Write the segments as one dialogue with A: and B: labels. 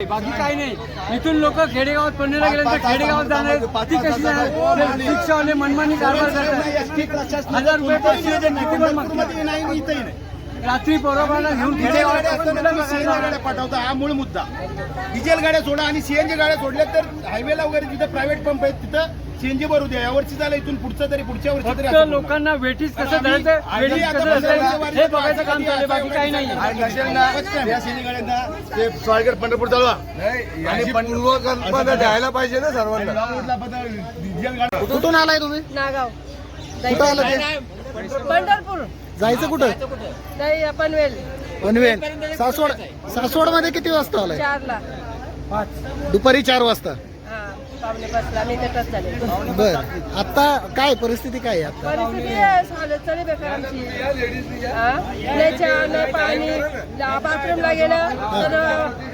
A: बाकी काही नाही. इथून लोक खेडेगावात पनवेलला गेल्यानंतर खेडेगावात जाणार ती कशी जाणार? रिक्षावाले मनमानी कारभार करतात. हजार रुपये पैसे मागतात. रात्री बरोबर घेऊन.
B: गाड्या पाठवता हा मूळ मुद्दा. डिझेल गाड्या सोडा आणि सीएनजी गाड्या सोडल्या तर हायवेला वगैरे जिथं प्रायव्हेट पंप आहेत तिथं सीएनजी भरू द्या. यावर्षी झालं इथून पुढचं तरी पुढच्या वर्षी तरी
A: फक्त. लोकांना वेटीस कसं धरायचं धरायचं हे बघायचं काम
B: आधी
A: चालू आहे बाकी काही नाही.
B: आणि ते पंढरपूर चालवा आणि
C: पूर्वकल्पना द्यायला पाहिजे ना सर्वांना.
D: कुठून? आलाय तुम्ही?
E: नागाव.
D: कुठं आलं ते
E: पंढरपूर.
D: जायचं कुठं?
E: नाही पनवेल
D: पनवेल. सासवड सासवडमध्ये किती वाजता आलाय?
E: चारला.
D: दुपारी चार वाजता.
E: हा पावणे पाचला मी तिथंच झाले.
D: बर. आता काय परिस्थिती काय आहे आता?
E: परिस्थिती आहे, हालत चालली बेकार आमची. हा? नाही चहा नाही पाणी ला- बाथरूमला गेलं तर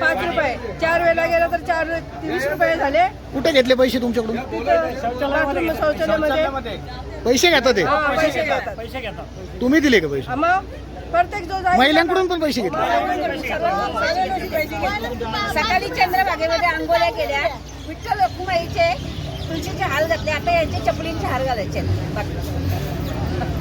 E: पाच रुपये. चार वेळेला गेलं तर चार वीस रुपये झाले.
D: कुठे घेतले पैसे तुमच्याकडून?
E: तिथं बाथरूम शौचालयामध्ये.
D: पैसे घेतात ते?
E: हा पैसे घेतात.
D: तुम्ही दिले का पैसे?
E: हा, मग प्रत्येक जो
D: महिलांकडून पण पैसे घेतले.
F: सकाळी चंद्रभागेमध्ये आंघोळ्या केल्या. विठ्ठल रखुमाईचे तुळशीचे हार घातले आता यांचे चपलींचे हार घालायचे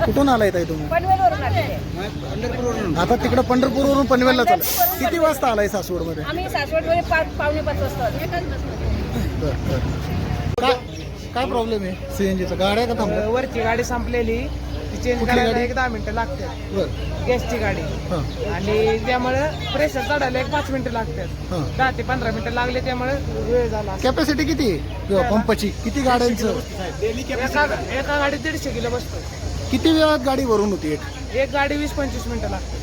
D: कुठून आलाय ताई तुम्ही?
F: पनवेलवरून आलेले
D: आता तिकडं पंढरपूरवरून पनवेलला चालू. किती वाजता आलाय सासवडमध्ये
F: आम्ही सासवडमध्ये पाच पावणे पाच वाजता आलो.
D: काय काय प्रॉब्लेम आहे? सीएनजीचा गाड्या का थांबल्या?
G: वरची गाडी संपलेली. चेंज
D: कुठली
G: करायला
D: गाडी?
G: एक दहा मिनिटं लागतात.
D: बर.
G: गॅसची गाडी.
D: हां.
G: आणि त्यामुळे प्रेशर चढायला एक पाच मिनिटं लागतात.
D: हां.
G: दहा ते पंधरा मिनिटं लागले त्यामुळे वेळ झाला
D: कॅपॅसिटी किती? आहे पंपाची? किती गाड्यांचं?
G: एका एका गाडीत दीडशे किलो बसतो
D: किती वेळात गाडी भरून होती एक?
G: एक गाडी वीस पंचवीस मिनिटं लागते.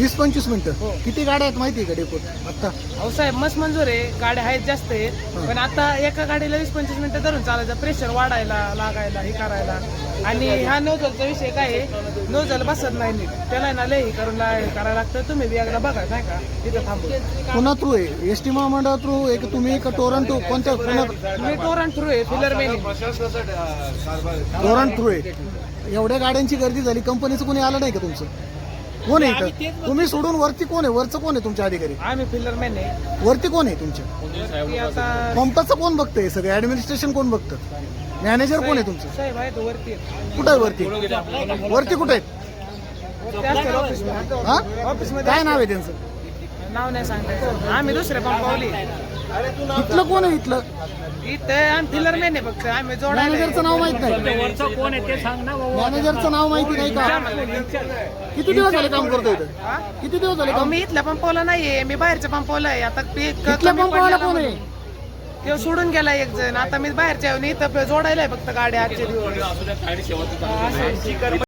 D: वीस पंचवीस मिनिटं.
G: हो.
D: किती गाड्या आहेत माहिती आहे का डेपोत? आता
G: अहो साहेब मस्त मंजूर आहे. गाड्या आहेत जास्त आहेत. पण आता एका गाडीला वीस पंचवीस मिनिटं धरून चालायचं. प्रेशर वाढायला लागायला हे करायला. आणि ह्या नोझलचा विषय काय आहे? नोझल बसत नाही नीट. त्याला ना लय हे करून ला- हे करायला लागतं. तुम्ही बी एकदा बघा नाही का? तिथं थांबू
D: पुन्हा थ्रू आहे? एस टी महामंडळ थ्रू एक तुम्ही का टोरंटो कोणत्या पुन्हा
G: मी टोरंट थ्रू आहे फिलर मेन
D: टोरंट थ्रू आहे. एवढ्या गाड्यांची गर्दी झाली. कंपनीचं कोणी आलं नाही का तुमचं? कोण आहे इथं? तुम्ही सोडून वरती कोण आहे? वरचं कोण आहे तुमच्या अधिकारी?
G: आम्ही फिलर मॅन आहे.
D: वरती कोण आहे तुमच्या
G: ती आता
D: पंपाचं कोण बघतंय सगळं? ऍडमिनिस्ट्रेशन कोण बघतं? मॅनेजर कोण आहे तुमचं?
G: साहेब वरती.
D: कुठं आहे वरती? वरती कुठे आहेत? हा?
G: ऑफिसमध्ये
D: काय नाव आहे त्यांचं?
G: नाव नाही सांगतायचं आम्ही दुसऱ्या पंपावली
D: इथलं कोण आहे इथलं?
G: इथं आम्ही फिलर मॅन आहे फक्त. आम्ही जोडायला
D: मॅनेजरचं नाव माहीत नाही.
A: वरचं कोण आहे ते सांग ना.
D: मॅनेजरचं नाव माहिती नाही का? किती दिवस झाले काम करतोय इथं?
G: हा?
D: किती दिवस झाले
G: अहो,
D: काम?
G: मी इथल्या पंपावला नाहीये. मी बाहेरच्या पंपावला आहे. आता ते क-
D: इथल्या
G: कमी
D: पंपावाला
G: पडलेला
D: कोण आहे?
G: म्हणून. तो सोडून गेला एक जण. आता मी बाहेरच्या येऊन इथं जोडायला आहे फक्त गाड्या आजचे दिवस.